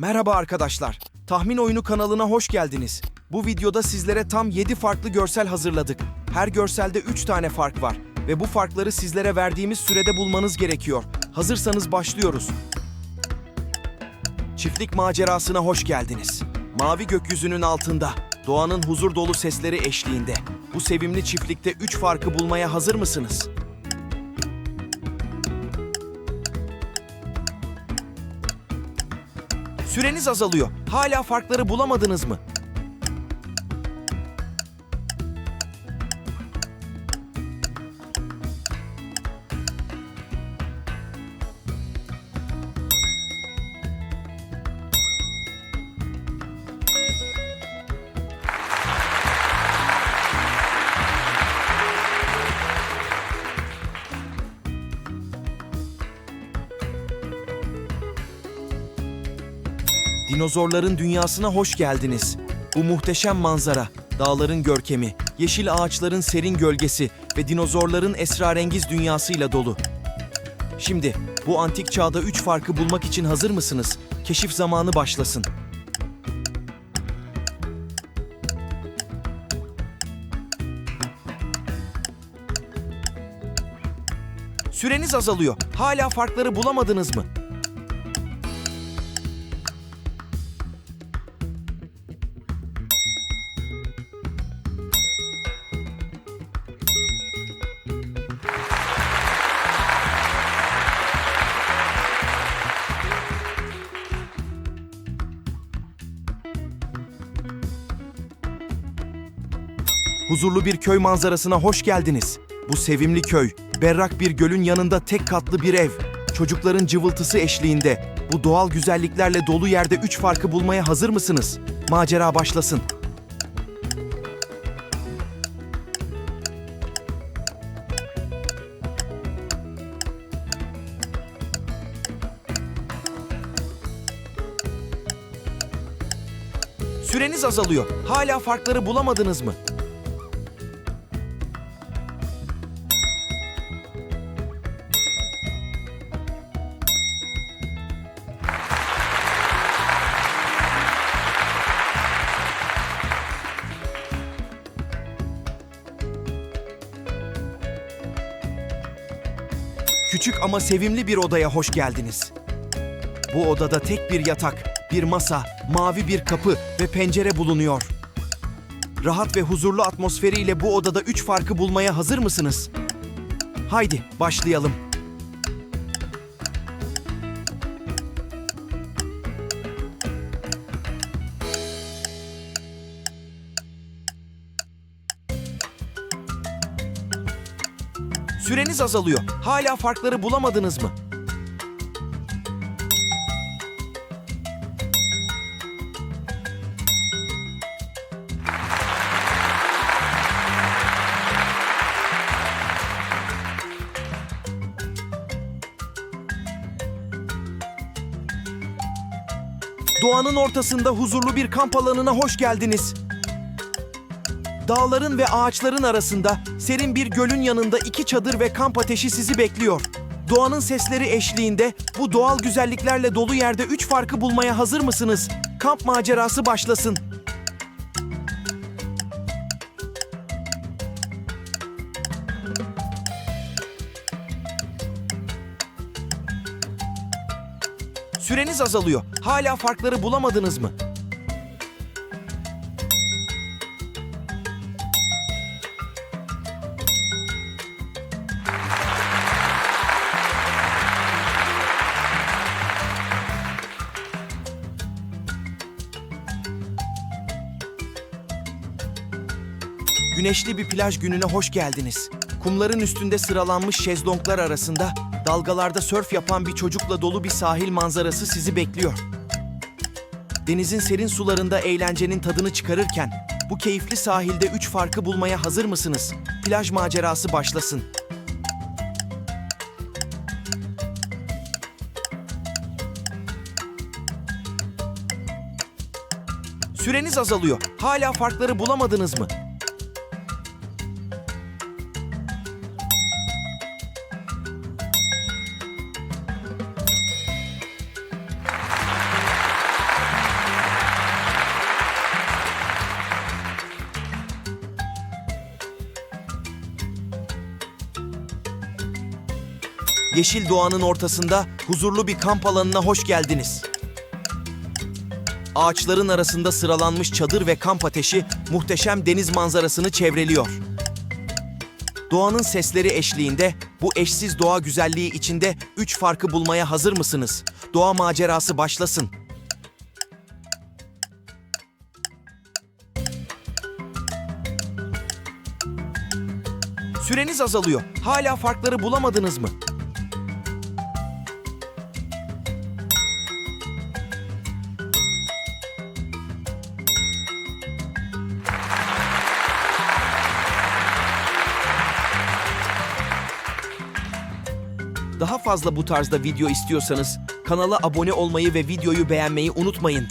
Merhaba arkadaşlar. Tahmin Oyunu kanalına hoş geldiniz. Bu videoda sizlere tam 7 farklı görsel hazırladık. Her görselde 3 tane fark var ve bu farkları sizlere verdiğimiz sürede bulmanız gerekiyor. Hazırsanız başlıyoruz. Çiftlik macerasına hoş geldiniz. Mavi gökyüzünün altında, doğanın huzur dolu sesleri eşliğinde. Bu sevimli çiftlikte 3 farkı bulmaya hazır mısınız? Süreniz azalıyor. Hala farkları bulamadınız mı? Dinozorların dünyasına hoş geldiniz. Bu muhteşem manzara, dağların görkemi, yeşil ağaçların serin gölgesi ve dinozorların esrarengiz dünyasıyla dolu. Şimdi bu antik çağda üç farkı bulmak için hazır mısınız? Keşif zamanı başlasın. Süreniz azalıyor. Hala farkları bulamadınız mı? Huzurlu bir köy manzarasına hoş geldiniz. Bu sevimli köy, berrak bir gölün yanında tek katlı bir ev. Çocukların cıvıltısı eşliğinde bu doğal güzelliklerle dolu yerde üç farkı bulmaya hazır mısınız? Macera başlasın. Süreniz azalıyor. Hala farkları bulamadınız mı? Küçük ama sevimli bir odaya hoş geldiniz. Bu odada tek bir yatak, bir masa, mavi bir kapı ve pencere bulunuyor. Rahat ve huzurlu atmosferiyle bu odada üç farkı bulmaya hazır mısınız? Haydi başlayalım. Süreniz azalıyor. Hala farkları bulamadınız mı? Doğanın ortasında huzurlu bir kamp alanına hoş geldiniz. Dağların ve ağaçların arasında serin bir gölün yanında iki çadır ve kamp ateşi sizi bekliyor. Doğanın sesleri eşliğinde bu doğal güzelliklerle dolu yerde üç farkı bulmaya hazır mısınız? Kamp macerası başlasın. Süreniz azalıyor. Hala farkları bulamadınız mı? Güneşli bir plaj gününe hoş geldiniz. Kumların üstünde sıralanmış şezlonglar arasında dalgalarda sörf yapan bir çocukla dolu bir sahil manzarası sizi bekliyor. Denizin serin sularında eğlencenin tadını çıkarırken bu keyifli sahilde üç farkı bulmaya hazır mısınız? Plaj macerası başlasın. Süreniz azalıyor. Hala farkları bulamadınız mı? Yeşil doğanın ortasında huzurlu bir kamp alanına hoş geldiniz. Ağaçların arasında sıralanmış çadır ve kamp ateşi muhteşem deniz manzarasını çevreliyor. Doğanın sesleri eşliğinde bu eşsiz doğa güzelliği içinde üç farkı bulmaya hazır mısınız? Doğa macerası başlasın. Süreniz azalıyor. Hala farkları bulamadınız mı? Daha fazla bu tarzda video istiyorsanız kanala abone olmayı ve videoyu beğenmeyi unutmayın.